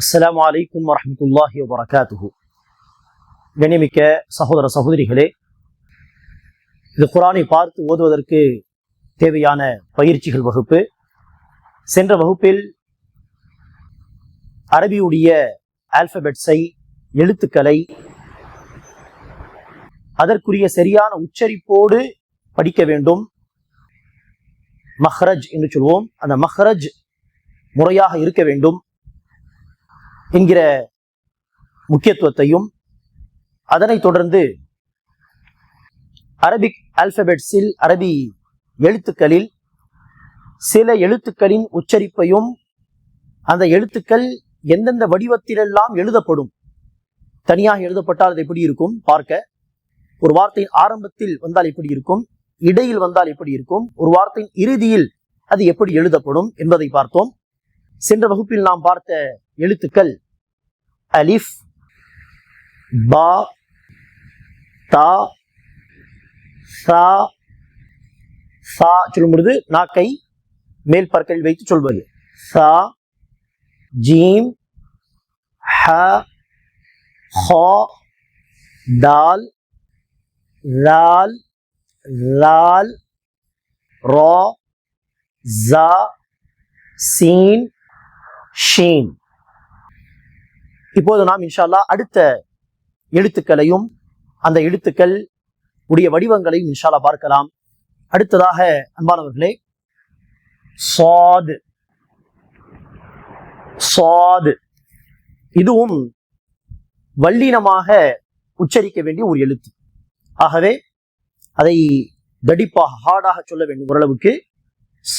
அஸ்லாம் அலைக்கும் வரமத்துல்லாஹி வரகாத்துஹு கண்ணியமிக்க சகோதர சகோதரிகளே இது குரானை பார்த்து ஓதுவதற்கு தேவையான பயிற்சிகள் வகுப்பு. சென்ற வகுப்பில் அரபியுடைய ஆல்பபெட்ஸை எழுத்துக்களை அதற்குரிய சரியான உச்சரிப்போடு படிக்க வேண்டும். மஹ்ரஜ் என்று சொல்வோம். அந்த மஹ்ரஜ் முறையாக இருக்க வேண்டும். என்கிற முக்கியத்துவத்தையும் அதனைத் தொடர்ந்து அரபிக் ஆல்பபெட்ஸில் அரபி எழுத்துக்களில் சில எழுத்துக்களின் உச்சரிப்பையும் அந்த எழுத்துக்கள் எந்தெந்த வடிவத்திலெல்லாம் எழுதப்படும் தனியாக எழுதப்பட்டால் அது எப்படி இருக்கும் பார்க்க. ஒரு வார்த்தையின் ஆரம்பத்தில் வந்தால் எப்படி இருக்கும் இடையில் வந்தால் எப்படி இருக்கும் ஒரு வார்த்தையின் இறுதியில் அது எப்படி எழுதப்படும் என்பதை பார்த்தோம். சென்ற வகுப்பில் நாம் பார்த்த எழுத்துக்கள் அலிஃப் பா தா சா சா சொல்லும் பொழுது நாக்கை மேல் பற்களில் வைத்து சொல்வது. சா ஜீம் ஹ ஹா தால் லால் லால் ரா ஜா சீன் ஷேம் இப்போது நாம் இன்ஷால்லா அடுத்த எழுத்துக்களையும் அந்த எழுத்துக்கள் உடைய வடிவங்களையும் இன்ஷால்லா பார்க்கலாம். அடுத்ததாக அன்பானவர்களே சாது. சாது. இதுவும் வல்லினமாக உச்சரிக்க வேண்டிய ஒரு எழுத்து. ஆகவே அதை தடிப்பாக ஹார்டாக சொல்ல வேண்டும் ஓரளவுக்கு.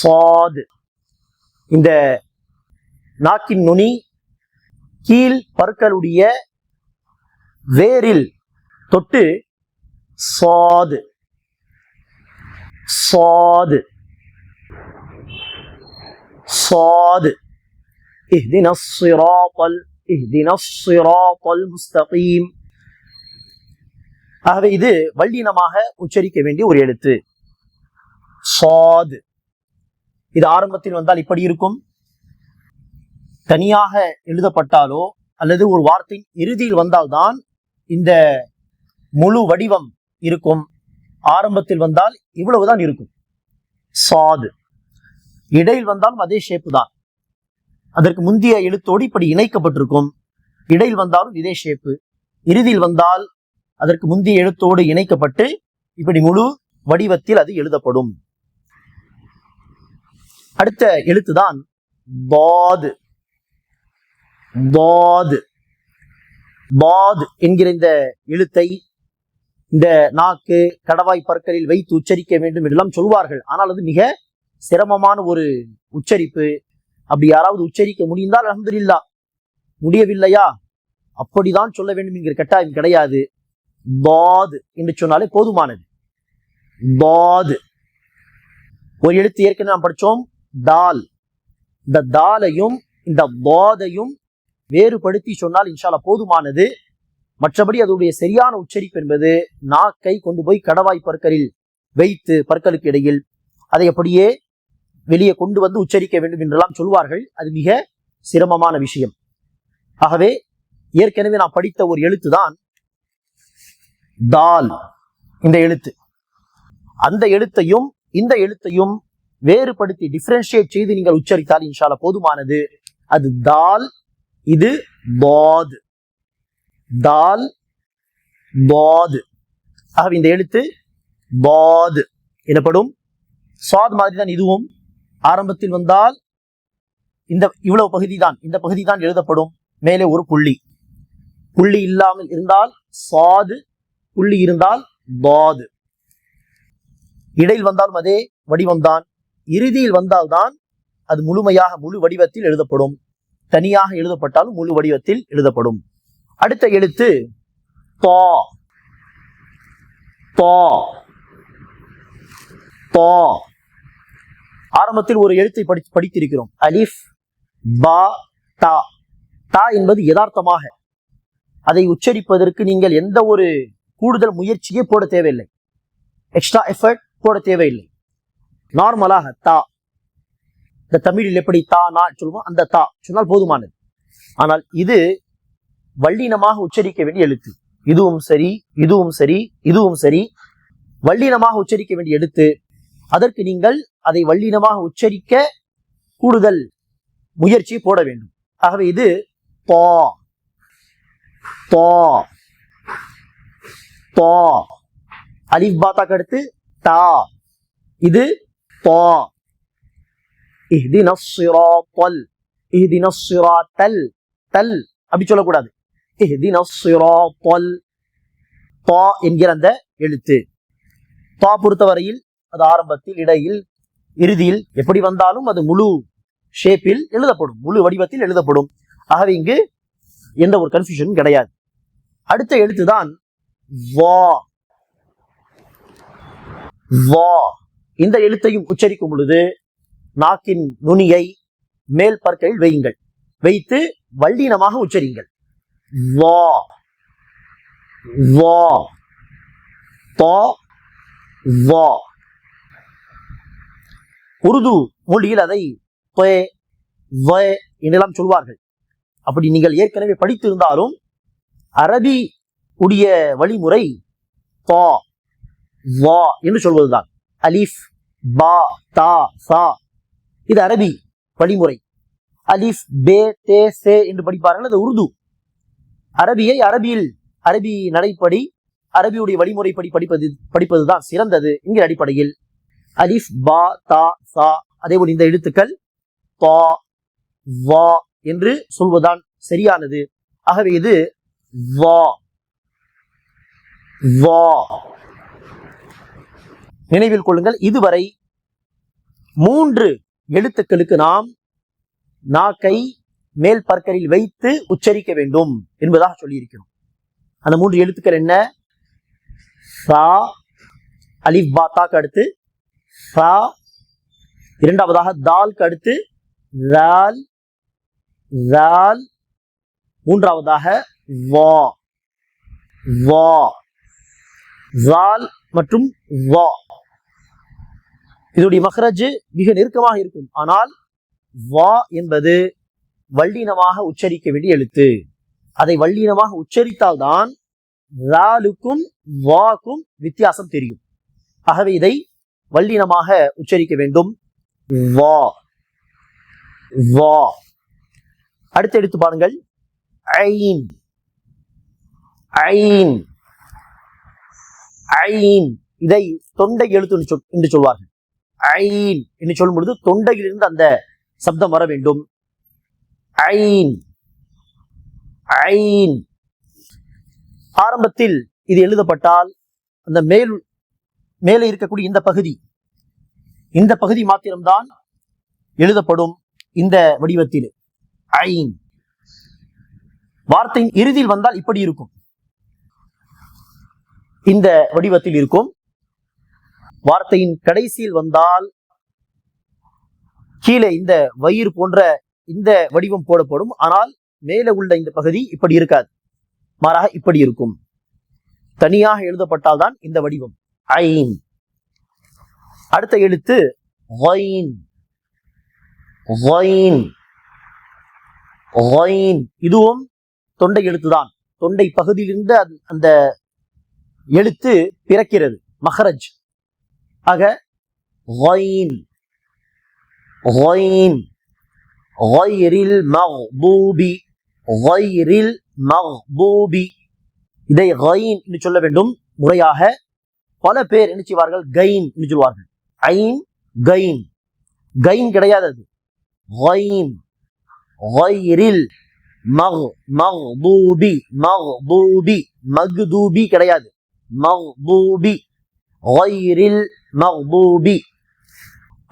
சாது. இந்த நாக்கின் நுனி கீழ் பற்களுடைய வேரில் தொட்டு சாது சாது சாது اهدنا الصراط ال- اهدنا الصراط المستقيم ஆகவே இது வல்லினமாக உச்சரிக்க வேண்டிய ஒரு எழுத்து சாது இது ஆரம்பத்தில் வந்தால் இப்படி இருக்கும் தனியாக எழுதப்பட்டாலோ அல்லது ஒரு வார்த்தையின் இறுதியில் வந்தால்தான் இந்த முழு வடிவம் இருக்கும். ஆரம்பத்தில் வந்தால் இவ்வளவுதான் இருக்கும். சாது. இடையில் வந்தாலும் அதே ஷேப்பு தான். அதற்கு முந்தைய எழுத்தோடு இப்படி இணைக்கப்பட்டிருக்கும். இடையில் வந்தாலும் இதே ஷேப்பு இறுதியில் வந்தால் அதற்கு முந்தைய எழுத்தோடு இணைக்கப்பட்டு இப்படி முழு வடிவத்தில் அது எழுதப்படும். அடுத்த எழுத்துதான் பாது. பாது பாத் என்கிற இந்த எழுத்தை இந்த நாக்கு கடவாய் பற்களில் வைத்து உச்சரிக்க வேண்டும் என்றெல்லாம் சொல்வார்கள். ஆனால் அது மிக சிரமமான ஒரு உச்சரிப்பு. அப்படி யாராவது உச்சரிக்க முடிந்தால் அலமதுல்லா முடியவில்லையா? அப்படிதான் சொல்ல வேண்டும் என்கிற கட்டாயம் கிடையாது. பாத் என்று சொன்னாலே போதுமானது. பாத் ஒரு எழுத்து ஏற்கனவே நாம் படித்தோம். தால் இந்த தாலையும் இந்த பாதையும் வேறுபடுத்தி சொன்னால் இன்ஷால்லா போதுமானது. மற்றபடி அதனுடைய சரியான உச்சரிப்பு என்பது நாக்கை கொண்டு போய் கடவாய் பற்களில் வைத்து பற்களுக்கு இடையில் அதை அப்படியே வெளியே கொண்டு வந்து உச்சரிக்க வேண்டும் என்றெல்லாம் சொல்வார்கள். அது மிக சிரமமான விஷயம். ஆகவே ஏற்கனவே நான் படித்த ஒரு எழுத்து தான் தால். இந்த எழுத்து. அந்த எழுத்தையும் இந்த எழுத்தையும் வேறுபடுத்தி டிஃப்ரென்ஷியேட் செய்து நீங்கள் உச்சரித்தால் இன்ஷால போதுமானது. அது தால் இது பாத். தால் பாத். ஆகவே இந்த எழுத்து பாத் எனப்படும். சுவாத் மாதிரி தான் இதுவும். ஆரம்பத்தில் வந்தால் இந்த இவ்வளவு பகுதி தான் இந்த பகுதி தான் எழுதப்படும். மேலே ஒரு புள்ளி. புள்ளி இல்லாமல் இருந்தால் சாது புள்ளி இருந்தால் பாது. இடையில் வந்தாலும் அதே வடிவம்தான். இறுதியில் வந்தால்தான் அது முழுமையாக முழு வடிவத்தில் எழுதப்படும். தனியாக எழுதப்பட்டாலும் முழு வடிவத்தில் எழுதப்படும். அடுத்த எழுத்து பா பா பா ஆரம்பத்தில் ஒரு எழுத்தை படி படித்திருக்கிறோம். அலிஃப் பா டா டா என்பது யதார்த்தமாக. அதை உச்சரிப்பதற்கு நீங்கள் எந்த ஒரு கூடுதல் முயற்சியே போட தேவையில்லை. எக்ஸ்ட்ரா எஃபர்ட் போட தேவையில்லை. நார்மலாக தா. இந்த தமிழில் எப்படி தா நா சொல்லுவோம் அந்த தா. சொன்னால் போதுமானது. ஆனால் இது வல்லினமாக உச்சரிக்க வேண்டிய எழுத்து. இதுவும் சரி இதுவும் சரி இதுவும் சரி. வல்லினமாக உச்சரிக்க வேண்டிய எழுத்து. அதற்கு நீங்கள் அதை வல்லினமாக உச்சரிக்க கூடுதல் முயற்சி போட வேண்டும். ஆகவே இது பா பா பா அலிஃப் பாத்தாக்கு அடுத்து தா. இது பா இஹ்தின சிராத்தல் இஹ்தின சிராத்தல் தல் அப்படி சொல்லக்கூடாது. இஹ்தின சிராத்தல் பா என்கிற அந்த எழுத்து. பா பொறுத்தவரையில் அது ஆரம்பத்தில் இடையில் இறுதியில் எப்படி வந்தாலும் அது முழு ஷேப்பில் எழுதப்படும். முழு வடிவத்தில் எழுதப்படும். ஆகவே இங்கு எந்த ஒரு கன்ஃபியூஷனும் கிடையாது. அடுத்த எழுத்து தான் வா. வா. இந்த எழுத்தையும் உச்சரிக்கும் பொழுது நாக்கின் நுனியை மேல் பற்களில் வையுங்கள். வைத்து வல்லினமாக உச்சரிங்கள் வா. வா. தா வா. உருது மொழியில் அதை பே, வ என்றெல்லாம் சொல்வார்கள். அப்படி நீங்கள் ஏற்கனவே படித்திருந்தாலும் அரபி உடைய வழிமுறை பா வா என்று சொல்வதுதான். அலிஃப் பா தா சா இது அரபி வழிமுறை. அலிஃப் பே தே சே என்று படிப்பார்கள். அது உருது. அரபியை அரபியில் அரபி நடைப்படி அரபியுடைய வழிமுறைப்படி படிப்பது படிப்பதுதான் சிறந்தது என்கிற அடிப்படையில். அலிஃப் பா தா சா அதேபோல் இந்த எழுத்துக்கள் பா வா என்று சொல்வதுதான் சரியானது. ஆகவே இது வா வா. நினைவில் கொள்ளுங்கள் இதுவரை மூன்று எழுத்துக்களுக்கு நாம் நாக்கை மேல் பற்களில் வைத்து உச்சரிக்க வேண்டும் என்பதாக சொல்லியிருக்கிறோம். அந்த மூன்று எழுத்துக்கள் என்ன? சா அலிஃப் பாத்தாக்கு அடுத்து சா இரண்டாவதாக தால்க்கு அடுத்து ரால் ரால் மூன்றாவதாக வா வா ஜால் மற்றும் வா. இதனுடைய மஹரஜ் மிக நெருக்கமாக இருக்கும். ஆனால் வா என்பது வல்லினமாக உச்சரிக்க வேண்டிய எழுத்து. அதை வல்லினமாக உச்சரித்தால்தான் ராலுக்கும் வாக்கும் வித்தியாசம் தெரியும். ஆகவே இதை வல்லினமாக உச்சரிக்க வேண்டும். வா. வா. அடுத்து எடுத்து பாருங்கள். ஐன். ஐன். ஐன். இதை தொண்டை எழுத்து சொல்- என்று சொல்வார்கள். ஐன் என்று சொல்லும் பொழுது தொண்டையிலிருந்து அந்த சப்தம் வர வேண்டும். ஐன் ஐன் ஆரம்பத்தில் இது எழுதப்பட்டால் அந்த மேல் மேலே இருக்கக்கூடிய இந்த பகுதி இந்த பகுதி மாத்திரம்தான் எழுதப்படும் இந்த வடிவத்தில். ஐன் வார்த்தையின் இறுதியில் வந்தால் இப்படி இருக்கும். இந்த வடிவத்தில் இருக்கும். வார்த்தையின் கடைசியில் வந்தால் கீழே இந்த வயிறு போன்ற இந்த வடிவம் போடப்படும். ஆனால் மேலே உள்ள இந்த பகுதி இப்படி இருக்காது. மாறாக இப்படி இருக்கும். தனியாக எழுதப்பட்டால் தான் இந்த வடிவம். ஐன். அடுத்த எழுத்து வைன் வைன் வைன் இதுவும் தொண்டை எழுத்துதான். தொண்டை பகுதியிலிருந்து அந்த- அந்த எழுத்து பிறக்கிறது. மஹரஜ். ஆக ஒயின் غين غير المغضوب غير المغضوب இதை கைன் என்று சொல்ல வேண்டும். முறையாக பல பேர் என்ன செய்வார்கள்? கைன் என்று சொல்வார்கள். ஐன் கைன். கைன் கிடையாது அது கைன் கைரில் மஹ் மஹ்தூபி மஹ்தூபி மக்தூபி கிடையாது. மஹ்தூபி ஒயிரில் மஹ்பூபி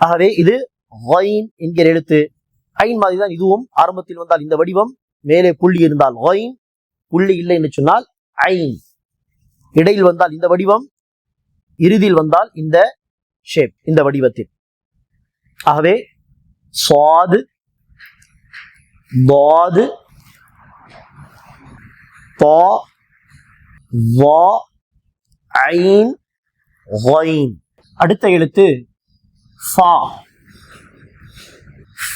ஆகவே இது ஒயின் என்கிற எழுத்து. ஐன் மாதிரி தான் இதுவும் ஆரம்பத்தில் வந்தால் இந்த வடிவம் மேலே புள்ளி இருந்தால் ஒயின் புள்ளி இல்லை என்று சொன்னால் ஐன். இடையில் வந்தால் இந்த வடிவம் இறுதியில் வந்தால் இந்த ஷேப் இந்த வடிவத்தில். ஆகவே சுவாது பாது பா வா ஐன் ஒயின் அடுத்த எழுத்து ஃபா.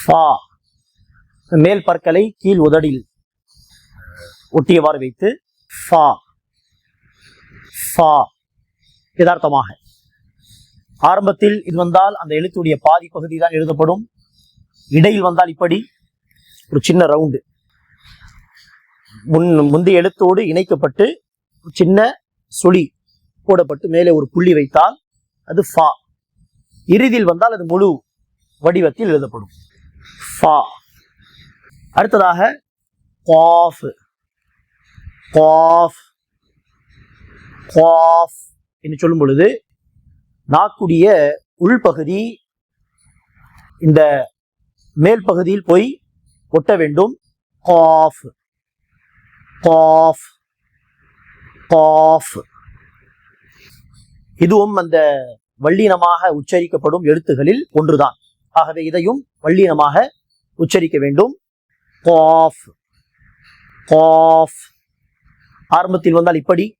ஃபா. மேல் பற்களை கீழ் உதடில் ஒட்டியவாறு வைத்து ஃபா. ஃபா. யதார்த்தமாக. ஆரம்பத்தில் இது வந்தால் அந்த எழுத்துடைய பாதி பகுதி தான் எழுதப்படும். இடையில் வந்தால் இப்படி ஒரு சின்ன ரவுண்டு. முன் முந்தைய எழுத்தோடு இணைக்கப்பட்டு சின்ன சுழி. போடப்பட்டு மேலே ஒரு புள்ளி வைத்தால் அது ஃபா. இறுதியில் வந்தால் அது முழு வடிவத்தில் எழுதப்படும். ஃபா. அடுத்ததாக காஃப். காஃப். காஃப் என்று சொல்லும் பொழுது நாக்குடைய உள்பகுதி இந்த மேல் பகுதியில் போய் ஒட்ட வேண்டும். காஃப். காஃப். காஃப். இதுவும் அந்த வள்ளீனமாக உச்சரிக்கப்படும் எழுத்துகளில் ஒன்றுதான். ஆகவே இதையும் வள்ளீனமாக உச்சரிக்க வேண்டும். காஃப். காஃப். ஆரம்பத்தில் வந்தால் இப்படி.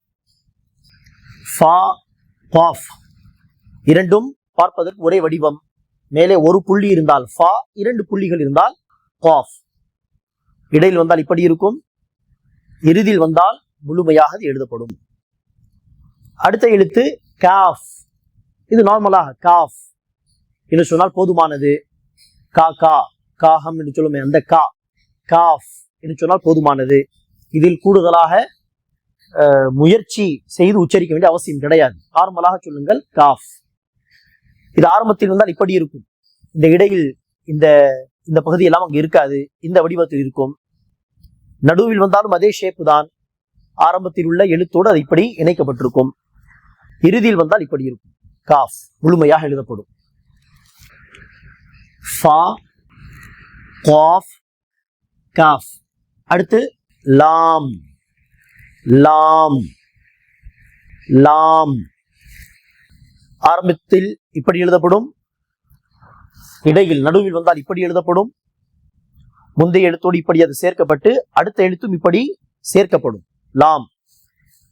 ஃபா காஃப். இரண்டும் பார்ப்பதற்கு ஒரே வடிவம். மேலே ஒரு புள்ளி இருந்தால் ஃபா இரண்டு புள்ளிகள் இருந்தால் காஃப். இடையில் வந்தால் இப்படி இருக்கும். இறுதியில் வந்தால் முழுமையாக அது எழுதப்படும். அடுத்த எழுத்து காஃப். இது நார்மலாக காஃப். என்று சொன்னால் போதுமானது. கா கா காகம் என்று சொல்லுமே அந்த கா காஃப் என்று சொன்னால் போதுமானது. இதில் கூடுதலாக அஹ், முயற்சி செய்து உச்சரிக்க வேண்டிய அவசியம் கிடையாது. நார்மலாக சொல்லுங்கள் காஃப். இது ஆரம்பத்தில் இருந்தால் இப்படி இருக்கும். இந்த இடையில் இந்த இந்த பகுதி எல்லாம் அங்கே இருக்காது. இந்த வடிவத்தில் இருக்கும். நடுவில் வந்தாலும் அதே ஷேப்பு தான். ஆரம்பத்தில் உள்ள எழுத்தோடு அது இப்படி இணைக்கப்பட்டிருக்கும். இறுதியில் வந்தால் இப்படி இருக்கும். காஃப் முழுமையாக எழுதப்படும். ஃபா காஃப் காஃப். அடுத்து லாம். லாம். லாம். ஆரம்பத்தில் இப்படி எழுதப்படும். இடையில் நடுவில் வந்தால் இப்படி எழுதப்படும். முந்தைய எழுத்தோடு இப்படி அது சேர்க்கப்பட்டு அடுத்த எழுத்தும் இப்படி சேர்க்கப்படும். லாம்.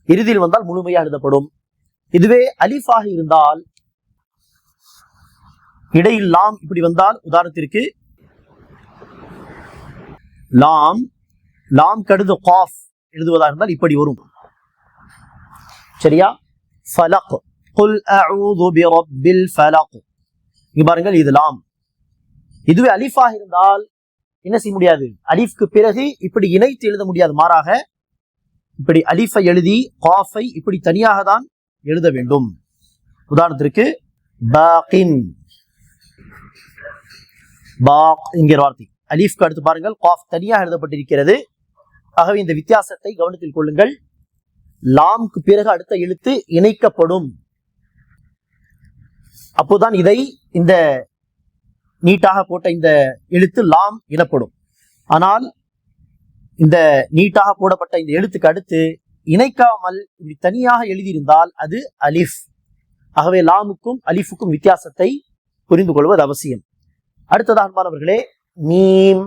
இறுதியில் வந்தால் முழுமையாக எழுதப்படும். இதுவே அலிஃபாக இருந்தால் இடையில் லாம் இப்படி வந்தால் உதாரணத்திற்கு லாம் லாம் கடுது காஃப் எழுதுவதாக இருந்தால் இப்படி வரும். சரியா? ஃபலக். குல் அஊது பிரப்பில் ஃபலக். இங்க பாருங்கள் இது லாம். இதுவே அலிஃபாக இருந்தால் என்ன செய்ய முடியாது? அலிஃப்க்கு பிறகு இப்படி இணைத்து எழுத முடியாது. மாறாக இப்படி அலிஃபை எழுதி காஃபை இப்படி தனியாக தான் எழுத வேண்டும். உதாரணத்திற்கு பாகின் பாக் என்கிற வார்த்தை. அலீஃப்க்கு அடுத்து பாருங்கள் காஃப் தனியாக எழுதப்பட்டிருக்கிறது. ஆகவே இந்த வித்தியாசத்தை கவனத்தில் கொள்ளுங்கள். லாம்க்கு பிறகு அடுத்த எழுத்து இணைக்கப்படும். அப்போதான் இதை இந்த நீட்டாக போட்ட இந்த எழுத்து லாம் எனப்படும். ஆனால் இந்த நீட்டாக போடப்பட்ட இந்த எழுத்துக்கு அடுத்து இணைக்காமல் இப்படி தனியாக எழுதியிருந்தால் அது அலிஃப். ஆகவே லாமுக்கும் அலிஃபுக்கும் வித்தியாசத்தை புரிந்து கொள்வது அவசியம். அடுத்ததாக அன்பானவர்களே மீம்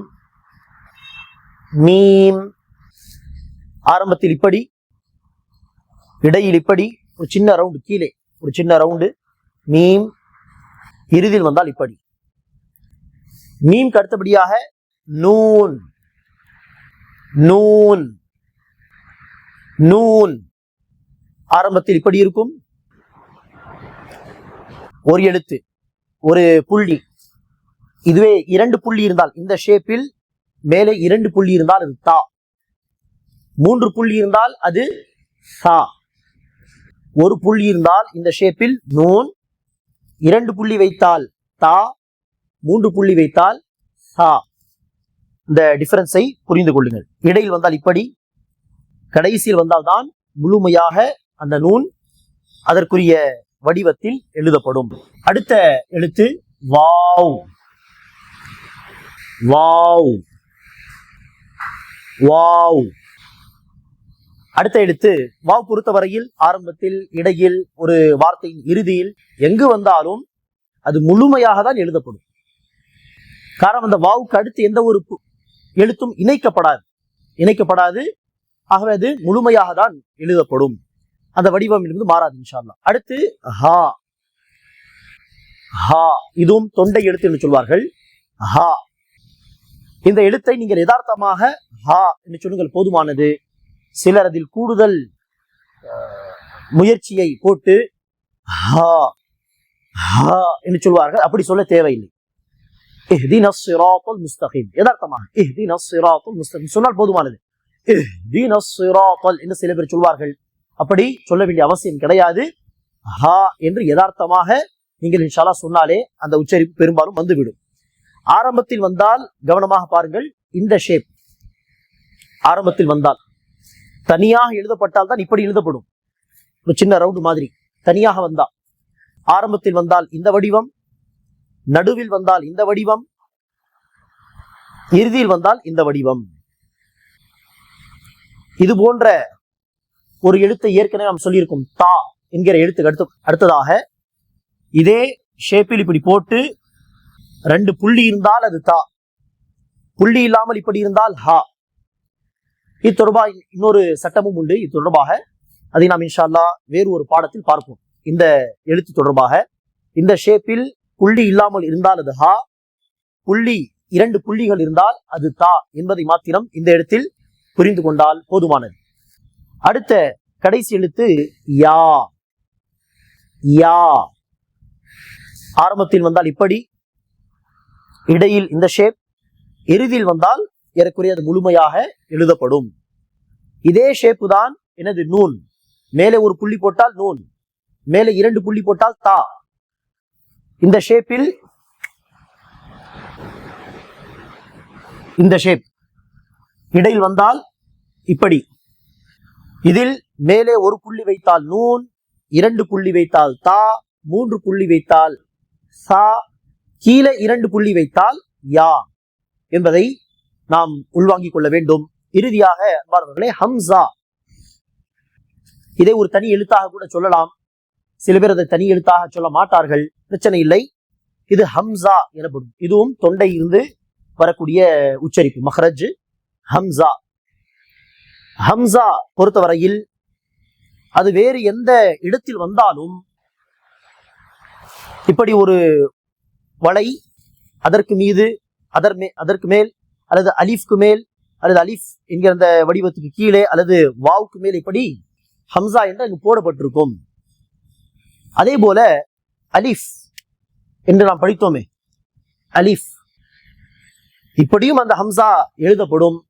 மீம். ஆரம்பத்தில் இப்படி இடையில் இப்படி ஒரு சின்ன ரவுண்டு கீழே ஒரு சின்ன ரவுண்டு மீம். இறுதியில் வந்தால் இப்படி. மீம்க்கு அடுத்தபடியாக நூன். நூன். நூன். ஆரம்பத்தில் இப்படி இருக்கும். ஒரு எழுத்து ஒரு புள்ளி. இதுவே இரண்டு புள்ளி இருந்தால் இந்த ஷேப்பில் மேலே இரண்டு புள்ளி இருந்தால் அது தா. மூன்று புள்ளி இருந்தால் அது சா. ஒரு புள்ளி இருந்தால் இந்த ஷேப்பில் நூன். இரண்டு புள்ளி வைத்தால் தா. மூன்று புள்ளி வைத்தால் சா. இந்த டிஃபரன்ஸை புரிந்து கொள்ளுங்கள். இடையில் வந்தால் இப்படி கடைசியில் வந்தால்தான் முழுமையாக அந்த நூன் அதற்குரிய வடிவத்தில் எழுதப்படும். அடுத்த எழுத்து வாவ். வாவ். வாவ். அடுத்த எழுத்து வாவ் பொறுத்தவரையில் ஆரம்பத்தில் இடையில் ஒரு வார்த்தையின் இறுதியில் எங்கு வந்தாலும் அது முழுமையாக தான் எழுதப்படும். காரணம் அந்த வாவுக்கு அடுத்து எந்த ஒரு எழுத்தும் இணைக்கப்படாது. இணைக்கப்படாது. ஆகவே அது முழுமையாக தான் எழுதப்படும். அந்த வடிவம் இருந்து மாறாது இன்ஷால்லா அடுத்து ஹா. ஹா. இதுவும் தொண்டை எழுத்து என்று சொல்வார்கள். ஹா. இந்த எழுத்தை நீங்கள் யதார்த்தமாக ஹா என்று சொல்லுங்கள். போதுமானது. சிலர் அதில் கூடுதல் முயற்சியை போட்டு ஹா ஹா என்று சொல்வார்கள். அப்படி சொல்ல தேவையில்லை. எஹ்தின் அஸ்ஸிராத்துல் முஸ்தகீம் யதார்த்தமாக எஹ்தின் அஸ்ஸிராத்துல் முஸ்தகீம் சொன்னால் போதுமானது எஹ்தின் அஸ்ஸிராத்துல் என்று சில பேர் சொல்வார்கள். அப்படி சொல்ல வேண்டிய அவசியம் கிடையாது. ஹா என்று யதார்த்தமாக நீங்கள் இன்ஷாலா சொன்னாலே அந்த உச்சரிப்பு பெரும்பாலும் வந்துவிடும். ஆரம்பத்தில் வந்தால் கவனமாக பாருங்கள். இந்த ஷேப் ஆரம்பத்தில் வந்தால். தனியாக எழுதப்பட்டால் தான் இப்படி எழுதப்படும். ஒரு சின்ன ரவுண்டு மாதிரி. தனியாக வந்தால். ஆரம்பத்தில் வந்தால் இந்த வடிவம் நடுவில் வந்தால் இந்த வடிவம் இறுதியில் வந்தால் இந்த வடிவம். இது போன்ற ஒரு எழுத்தை ஏற்கனவே நாம் சொல்லியிருக்கோம் தா என்கிற எழுத்துக்கு அடுத்து அடுத்ததாக இதே ஷேப்பில் இப்படி போட்டு ரெண்டு புள்ளி இருந்தால் அது தா. புள்ளி இல்லாமல் இப்படி இருந்தால் ஹா. இது தொடர்பாக இன்னொரு சட்டமும் உண்டு. இது தொடர்பாக அதை நாம் இன்ஷால்லா வேறு ஒரு பாடத்தில் பார்ப்போம். இந்த எழுத்து தொடர்பாக இந்த ஷேப்பில் புள்ளி இல்லாமல் இருந்தால் அது ஹா புள்ளி இரண்டு புள்ளிகள் இருந்தால் அது தா என்பதை மாத்திரம் இந்த இடத்தில் புரிந்து கொண்டால் போதுமானது. அடுத்த கடைசி எழுத்து யா. யா. ஆரம்பத்தில் வந்தால் இப்படி இடையில் இந்த ஷேப் இறுதியில் வந்தால் ஏறக்குறைய அது முழுமையாக எழுதப்படும். இதே ஷேப்பு தான் எனது நூன். மேலே ஒரு புள்ளி போட்டால் நூன். மேலே இரண்டு புள்ளி போட்டால் தா. இந்த ஷேப்பில் இந்த ஷேப் இடையில் வந்தால் இப்படி. இதில் மேலே ஒரு புள்ளி வைத்தால் நூன் இரண்டு புள்ளி வைத்தால் தா மூன்று புள்ளி வைத்தால் சா கீழே இரண்டு புள்ளி வைத்தால் யா என்பதை நாம் உள்வாங்கிக் கொள்ள வேண்டும். இறுதியாக அன்பார்வர்களே ஹம்சா. இதை ஒரு தனி எழுத்தாக கூட சொல்லலாம். சில பேர் அதை தனி எழுத்தாக சொல்ல மாட்டார்கள். பிரச்சனை இல்லை. இது ஹம்சா எனப்படும். இதுவும் தொண்டை இருந்து வரக்கூடிய உச்சரிப்பு மஹரஜ் ஹம்சா. ஹம்சா பொறுத்தவரையில் அது வேறு எந்த இடத்தில் வந்தாலும் இப்படி ஒரு வலை அதற்கு மீது அதர் மே அதற்கு மேல் அல்லது அலிஃப்க்கு மேல் அல்லது அலிஃப் என்கிற அந்த வடிவத்துக்கு கீழே அல்லது வாவுக்கு மேல் இப்படி ஹம்சா என்று அங்கு போடப்பட்டிருக்கும். அதே போல அலிஃப் என்று நாம் படித்தோமே. அலிஃப். இப்படியும் அந்த ஹம்சா எழுதப்படும்.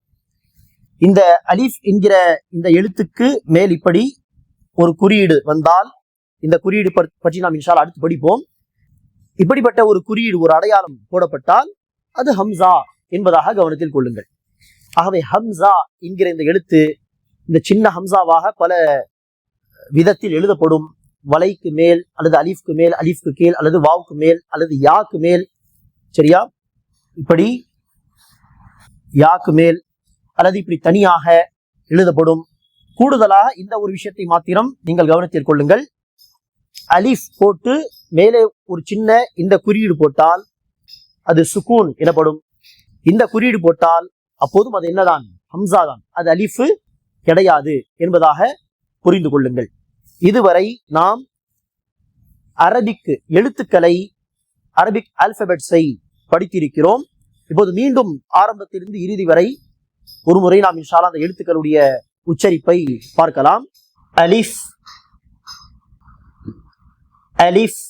இந்த அலிஃப் என்கிற இந்த எழுத்துக்கு மேல் இப்படி ஒரு குறியீடு வந்தால் இந்த குறியீடு பற்றி நாம் இன்ஷால் அடுத்து படிப்போம். இப்படிப்பட்ட ஒரு குறியீடு ஒரு அடையாளம் போடப்பட்டால் அது ஹம்சா என்பதாக கவனத்தில் கொள்ளுங்கள். ஆகவே ஹம்சா என்கிற இந்த எழுத்து இந்த சின்ன ஹம்சாவாக பல விதத்தில் எழுதப்படும். வலைக்கு மேல் அல்லது அலிஃப்க்கு மேல் அலிஃப்க்கு கீழ் அல்லது வாவுக்கு மேல் அல்லது யாக்கு மேல். சரியா? இப்படி யாக்கு மேல் அல்லது இப்படி தனியாக எழுதப்படும். கூடுதலாக இந்த ஒரு விஷயத்தை மாத்திரம் நீங்கள் கவனத்தில் கொள்ளுங்கள். அலிஃப் போட்டு மேலே ஒரு சின்ன இந்த குறியீடு போட்டால் அது சுக்கூன் எனப்படும். இந்த குறியீடு போட்டால் அப்போதும் அது என்னதான்? ஹம்சா தான் அது அலிஃபு கிடையாது என்பதாக புரிந்து கொள்ளுங்கள். இதுவரை நாம் அரபிக்கு எழுத்துக்களை அரபிக் ஆல்பபெட்ஸை படித்திருக்கிறோம். இப்போது மீண்டும் ஆரம்பத்திலிருந்து இறுதி வரை ஒரு முறை நாம் இன்ஷால்லா அந்த எழுத்துக்களுடைய உச்சரிப்பை பார்க்கலாம். அலிஃப் அலிஃப்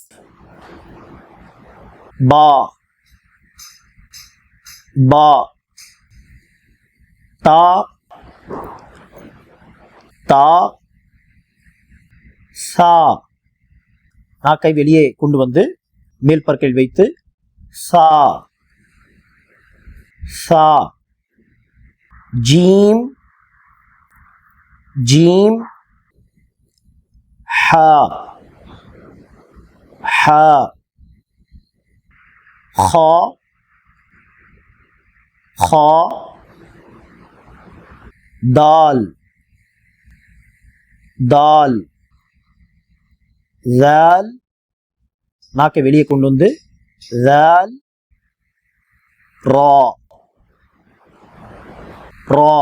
பா பா தா தா சா நாக்கை வெளியே கொண்டு வந்து மேல் பற்கள் வைத்து சா சா ஜீம் ஜீம் ஹ ஹ خ خ دال தால் ஜால் நாக்கை வெளியே கொண்டு வந்து ஜால் ரா ரா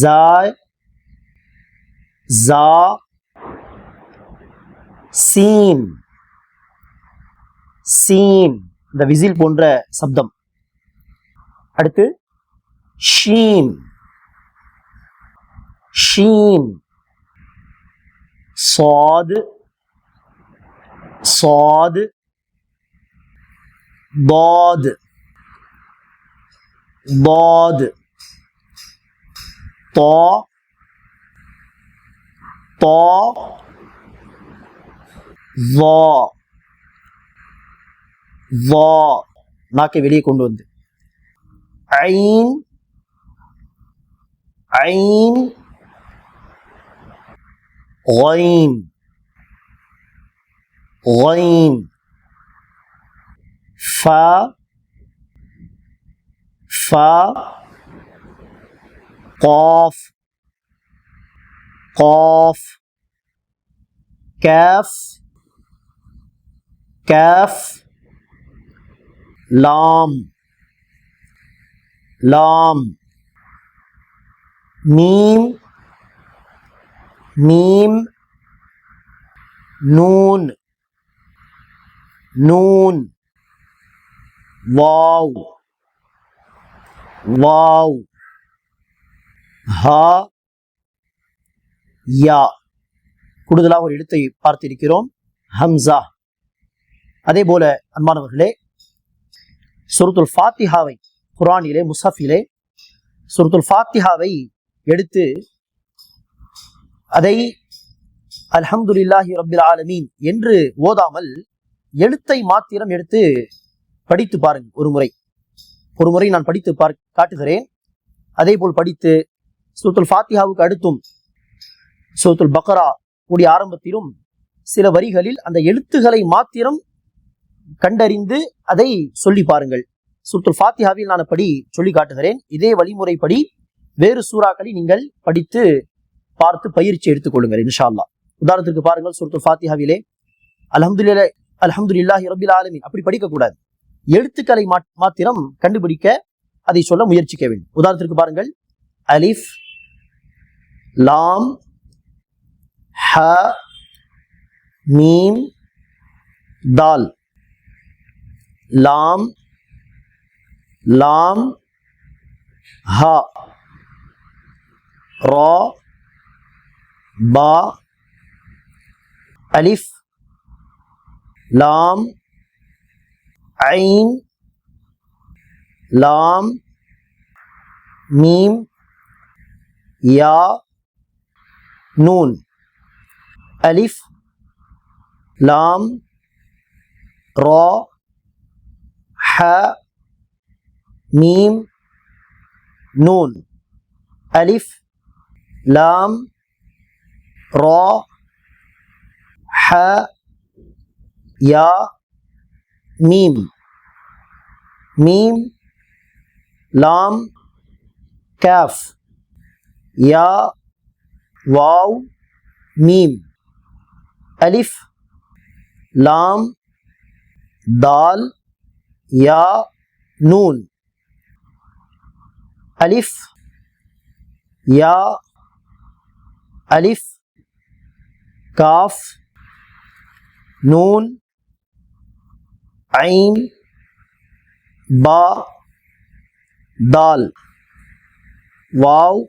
ஜாய் ஜா சீன் சீன் இந்த விசில் போன்ற சப்தம். அடுத்து ஷீன் ஷீன் صاد صاد ضاد ضاد طا طا ظا ظا நாக்கை வெளியே கொண்டு வந்து ஐன் ஐன் غين غين فا فا قاف قاف كاف كاف لام لام ميم மீம் நூன் நூன் வாவ் வாவ் ஹா யா. கூடுதலாக ஒரு எழுத்தை பார்த்திருக்கிறோம். ஹம்சா. அதே போல அன்பானவர்களே சுருத்துல் ஃபாத்திஹாவை குரானிலே முசாஃபிலே சுருத்துல் ஃபாத்திஹாவை எடுத்து அதை அல்ஹம்துலில்லாஹி ரபில் ஆலமீன் என்று ஓதாமல் எழுத்தை மாத்திரம் எடுத்து படித்து பாருங்கள் ஒரு முறை. ஒரு முறை நான் படித்து பார் காட்டுகிறேன். அதே போல் படித்து சூத்துல் ஃபாத்திஹாவுக்கு அடுத்தும் சூத்துல் பக்ரா உடைய ஆரம்பத்திலும் சில வரிகளில் அந்த எழுத்துக்களை மாத்திரம் கண்டறிந்து அதை சொல்லி பாருங்கள். சூத்துல் ஃபாத்திஹாவில் நான் படி சொல்லி காட்டுகிறேன். இதே வழிமுறைப்படி வேறு சூறாக்களை நீங்கள் படித்து பார்த்து பயிற்சி எடுத்துக்கொள்ளுங்கள் இன்ஷா அல்லாஹ் உதாரணத்துக்கு பாருங்கள் சுருத்து ஃபாத்திஹாவிலே அலமதுல்லா அலமது இல்லாஹி ரபில் ஆலமின். அப்படி படிக்கக்கூடாது. எழுத்துக்களை மாத்- மாத்திரம் கண்டுபிடிக்க அதை சொல்ல முயற்சிக்க வேண்டும். உதாரணத்திற்கு பாருங்கள் அலிஃப் லாம் ஹ மீம் தால். லாம் லாம் ஹ ரா பா அலிஃப் லாம் ஐன் லாம் மீம் யா நூன் அலிஃப் லாம் ரா ஹ மீம் நூன் அலிஃப் லாம் ரா ஹ யா மீம் மீம் லாம் காஃப் யா வாவ் மீம் அலிஃப் லாம் தால் யா நூன் அலிஃப் யா அலிஃப் காஃப் நூன் ஐன் பா தால். வாவ்.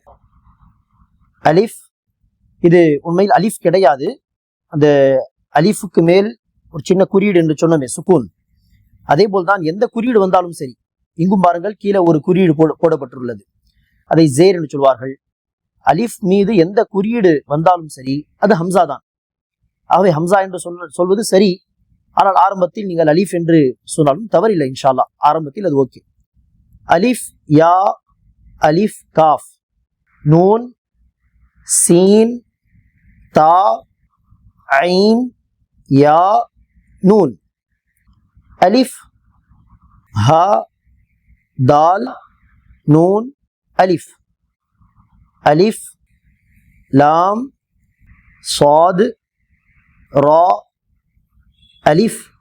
அலிஃப். இது உண்மையில் அலிஃப் கிடையாது. அந்த அலிஃபுக்கு மேல் ஒரு சின்ன குறியீடு என்று சொன்னோமே சுக்கூன் அதே போல்தான் எந்த குறியீடு வந்தாலும் சரி இங்கும் பாருங்கள் கீழே ஒரு குறியீடு போட போடப்பட்டுள்ளது. அதை ஜேர் என்று சொல்வார்கள். அலிஃப் மீது எந்த குறியீடு வந்தாலும் சரி அது ஹம்சா தான். ஆகவே ஹம்சா என்று சொல் சொல்வது சரி. ஆனால் ஆரம்பத்தில் நீங்கள் அலீஃப் என்று சொன்னாலும் தவறில்லை இன்ஷால்லா ஆரம்பத்தில் அது ஓகே. அலிஃப் யா அலிஃப் காஃப். நூன் சீன் தா ஐன் யா நூன். அலிஃப் ஹ தால் நூன் அலிஃப். அலிஃப் லாம் சாது را ألف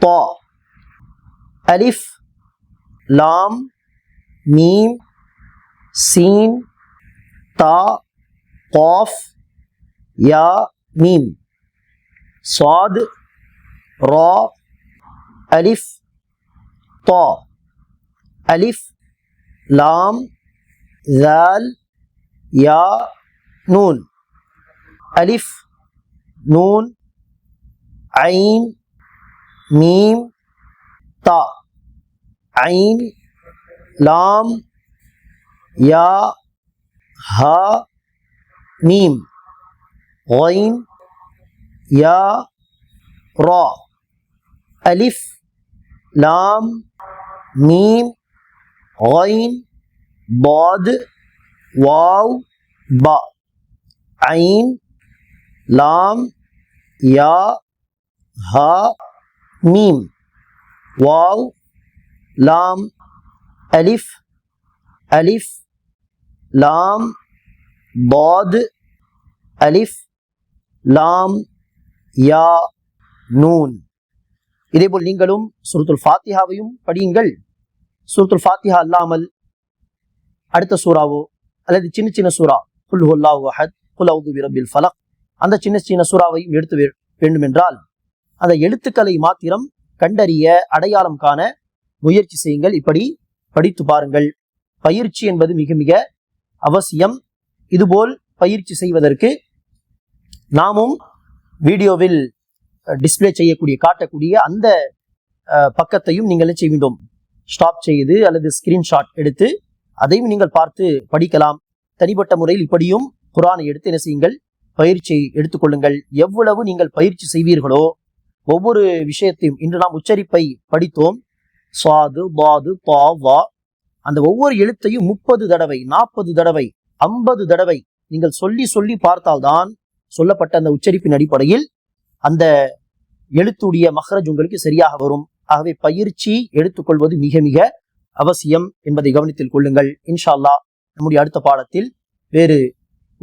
طاء. ألف لام ميم سين تاء قاف يا ميم. صاد را ألف طاء. ألف لام ذال يا نون. ألف نون عين ميم طاء. عين لام يا ها ميم. غين يا را ألف لام ميم غين ضاد واو باء. عين لام يا ها ميم واو لام ألف ألف لام ضاد ألف லாம் யா நூன் இதேபோல் நீங்களும் சூரத்துல் ஃபாத்திஹாவையும் படியுங்கள் சூரத்துல் ஃபாத்திஹா அல்லாமல் அடுத்த சூறாவோ அல்லது சின்ன சின்ன சூறா குல் ஹுல்லாஹு அஹத் குல் அவுது பிரபில் ஃபலக் அந்த சின்ன சின்ன சூறாவையும் எடுத்து வேண்டுமென்றால் அந்த எழுத்துக்களை மாத்திரம் கண்டறிய அடையாளம் காண முயற்சி செய்யுங்கள். இப்படி படித்து பாருங்கள். பயிற்சி என்பது மிக மிக அவசியம். இதுபோல் பயிற்சி செய்வதற்கு நாமும் வீடியோவில் டிஸ்பிளே செய்யக்கூடிய காட்டக்கூடிய அந்த அஹ், பக்கத்தையும் நீங்கள் செய்ய வேண்டும்? ஸ்டாப் செய்து அல்லது ஸ்கிரீன்ஷாட் எடுத்து அதையும் நீங்கள் பார்த்து படிக்கலாம். தனிப்பட்ட முறையில் இப்படியும் குரானை எடுத்து என்ன செய்யுங்கள்? பயிற்சி எடுத்துக்கொள்ளுங்கள். எவ்வளவு நீங்கள் பயிற்சி செய்வீர்களோ ஒவ்வொரு விஷயத்தையும் இன்று நாம் உச்சரிப்பை படித்தோம். சாது பாது பா வா. அந்த ஒவ்வொரு எழுத்தையும் முப்பது தடவை நாற்பது தடவை ஐம்பது தடவை நீங்கள் சொல்லி சொல்லி பார்த்தால்தான் சொல்லப்பட்ட அந்த உச்சரிப்பின் அடிப்படையில் அந்த எழுத்துடைய மஹரஜ் உங்களுக்கு சரியாக வரும். ஆகவே பயிற்சி எடுத்துக்கொள்வது மிக மிக அவசியம் என்பதை கவனத்தில் கொள்ளுங்கள். இன்ஷால்லா நம்முடைய அடுத்த பாடத்தில் வேறு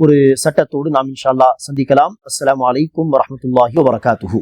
ஒரு சட்டத்தோடு நாம் இன்ஷா அல்லாஹ் சந்திக்கலாம் அஸ்ஸலாமு அலைக்கும் வரஹ்மத்துல்லாஹி வபரகாத்துஹு